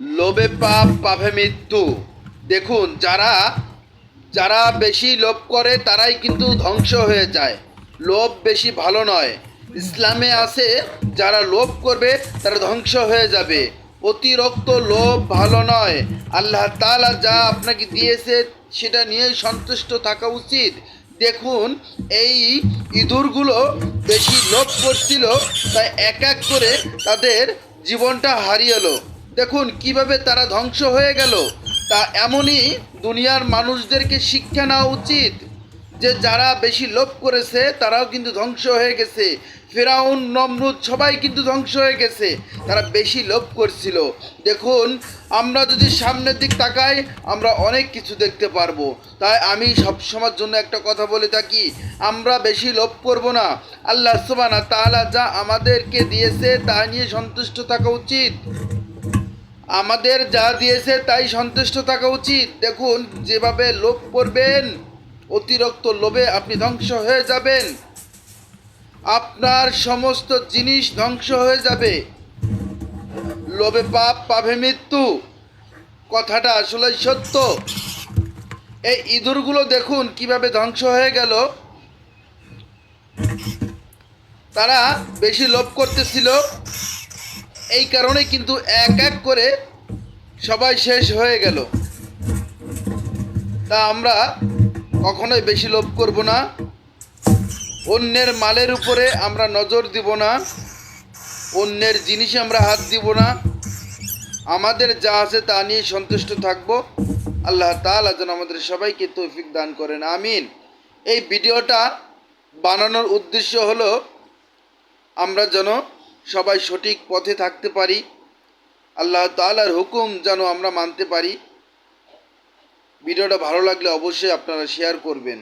লোভে পাপ, পাপে মৃত্যু। দেখুন, যারা যারা বেশি লোভ করে, তারাই কিন্তু ধ্বংস হয়ে যায়। লোভ বেশি ভালো নয়। ইসলামে আছে, যারা লোভ করবে, তারা ধ্বংস হয়ে যাবে। অতিরিক্ত লোভ ভালো নয়। আল্লাহ তালা যা আপনাকে দিয়েছে, সেটা নিয়েই সন্তুষ্ট থাকা উচিত। দেখুন, এই ইঁদুরগুলো বেশি লোভ করছিল, তাই এক এক করে তাদের জীবনটা হারিয়েলো দেখুন কীভাবে তারা ধ্বংস হয়ে গেল। তা এমনই দুনিয়ার মানুষদেরকে শিক্ষা নেওয়া উচিত যে যারা বেশি লোভ করেছে, তারাও কিন্তু ধ্বংস হয়ে গেছে। ফেরাউন, নমরুদ সবাই কিন্তু ধ্বংস হয়ে গেছে। তারা বেশি লোভ করছিল। দেখুন, আমরা যদি সামনের দিক তাকাই, আমরা অনেক কিছু দেখতে পারব। তাই আমি সব সময়ের জন্য একটা কথা বলে থাকি, আমরা বেশি লোভ করব না। আল্লাহ সুবানা তাআলা যা আমাদেরকে দিয়েছে, তা নিয়ে সন্তুষ্ট থাকা উচিত। আমাদের যা দিয়েছে তাই সন্তুষ্ট থাকা উচিত। দেখুন, যেভাবে লোভ করবেন, অতিরিক্ত লোভে আপনি ধ্বংস হয়ে যাবেন। আপনার সমস্ত জিনিস ধ্বংস হয়ে যাবে। লোভে পাপ পাভে মৃত্যু। কথাটা আসলে সত্য। এই ইঁদুরগুলো দেখুন কীভাবে ধ্বংস হয়ে গেল। তারা বেশি লোভ করতেছিল। এই কারণে কিন্তু এক এক করে সবাই শেষ হয়ে গেল। তা আমরা কখনোই বেশি লোভ করব না। অন্যের মালের উপরে আমরা নজর দিব না। অন্যের জিনিসে আমরা হাত দিব না। আমাদের যা আছে তা নিয়ে সন্তুষ্ট থাকব। আল্লাহ তাআলা যেন আমাদের সবাইকে তৌফিক দান করেন, আমিন। এই ভিডিওটা বানানোর উদ্দেশ্য হলো আমরা যেন সবাই সঠিক পথে থাকতে পারি। আল্লাহ তালার হুকুম যেন আমরা মানতে পারি। ভিডিওটা ভালো লাগলে অবশ্যই আপনারা শেয়ার করবেন।